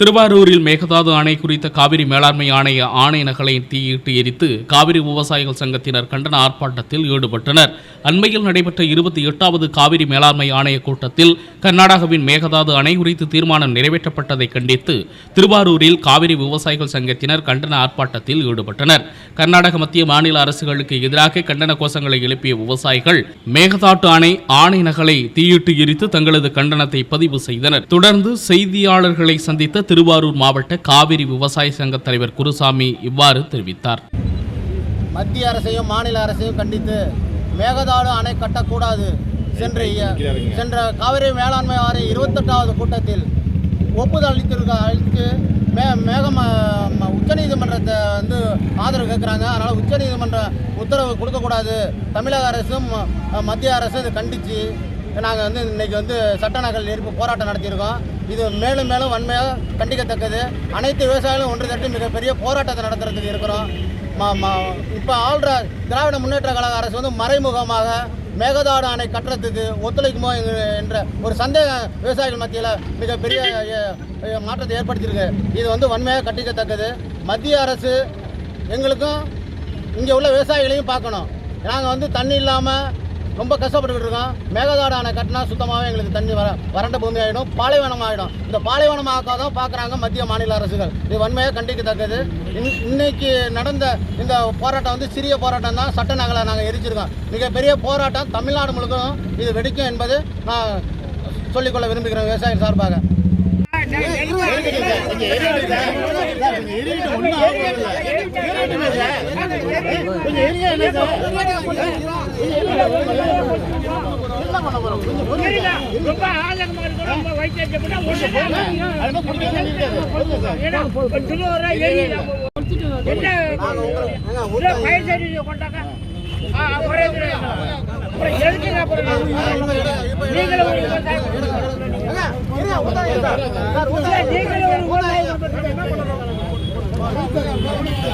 திருவாரூரில் மேகதாது அணை குறித்த காவிரி மேலாண்மை ஆணைய ஆணை நகலை தீயிட்டு எரித்து காவிரி விவசாயிகள் சங்கத்தினர் கண்டன ஆர்ப்பாட்டத்தில் ஈடுபட்டனர். அண்மையில் நடைபெற்ற இருபத்தி எட்டாவது காவிரி மேலாண்மை ஆணைய கூட்டத்தில் கர்நாடகாவின் மேகதாது அணை குறித்து தீர்மானம் நிறைவேற்றப்பட்டதை கண்டித்து திருவாரூரில் காவிரி விவசாயிகள் சங்கத்தினர் கண்டன ஆர்ப்பாட்டத்தில் ஈடுபட்டனர். கர்நாடக மத்திய மாநில அரசுகளுக்கு எதிராக கண்டன கோஷங்களை எழுப்பிய விவசாயிகள் மேகதாட்டு அணை ஆணை நகலை தீயிட்டு எரித்து தங்களது கண்டனத்தை பதிவு செய்தனர். தொடர்ந்து செய்தியாளர்களை சந்தித்த திருவாரூர் மாவட்ட காவிரி விவசாய சங்க தலைவர் குருசாமி இவ்வாறு தெரிவித்தார். மத்திய அரசையும் மாநில அரசையும் கண்டித்து மேகதாடு அணை கட்டக்கூடாது சென்ற சென்ற காவிரி மேலாண்மை வாரிய இருபத்தெட்டாவது கூட்டத்தில் ஒப்புதல் அளித்திருக்க அளித்து மே மேகம் உச்சநீதிமன்றத்தை வந்து ஆதரவு கேட்குறாங்க. அதனால் உச்சநீதிமன்ற உத்தரவு கொடுக்கக்கூடாது. தமிழக அரசும் மத்திய அரசும் இதை கண்டித்து நாங்கள் வந்து இன்றைக்கி வந்து சட்ட நகல் எரிப்பு போராட்டம் நடத்தியிருக்கோம். இது மேலும் மேலும் வன்மையாக கண்டிக்கத்தக்கது. அனைத்து விவசாயிகளும் ஒன்று தட்டி மிகப்பெரிய போராட்டத்தை நடத்துறதுக்கு இருக்கிறோம். இப்போ ஆள்ற திராவிட முன்னேற்ற கழக அரசு வந்து மறைமுகமாக மேகதாடு அணை கட்டுறதுக்கு ஒத்துழைக்குமோ என்ற ஒரு சந்தேகம் விவசாயிகள் மத்தியில் மிகப்பெரிய மாற்றத்தை ஏற்படுத்தியிருக்கு. இது வந்து வன்மையாக கண்டிக்கத்தக்கது. மத்திய அரசு எங்களுக்கும் இங்கே உள்ள விவசாயிகளையும் பார்க்கணும். நாங்கள் வந்து தண்ணி இல்லாமல் ரொம்ப கஷ்டப்பட்டுக்கிட்டு இருக்கோம் மேகதாடு அணை கட்டினா சுத்தமாகவே எங்களுக்கு தண்ணி வர வறண்ட பூமி ஆகிடும் பாலைவனம் ஆகிடும் இந்த பாலைவனம் ஆக்காதான் பார்க்குறாங்க மத்திய மாநில அரசுகள் இது வன்மையாக கண்டிக்கத்தக்கது இன் இன்னைக்கு நடந்த இந்த போராட்டம் வந்து சிறிய போராட்டம் தான் சட்ட நகலை நாங்கள் எரிச்சிருக்கோம் மிகப்பெரிய போராட்டம் தமிழ்நாடு முழுக்கவும் இது வெடிக்கும் என்பது நான் சொல்லிக்கொள்ள விரும்புகிறேன் விவசாயம் சார்பாக ரொம்ப நீங்களும்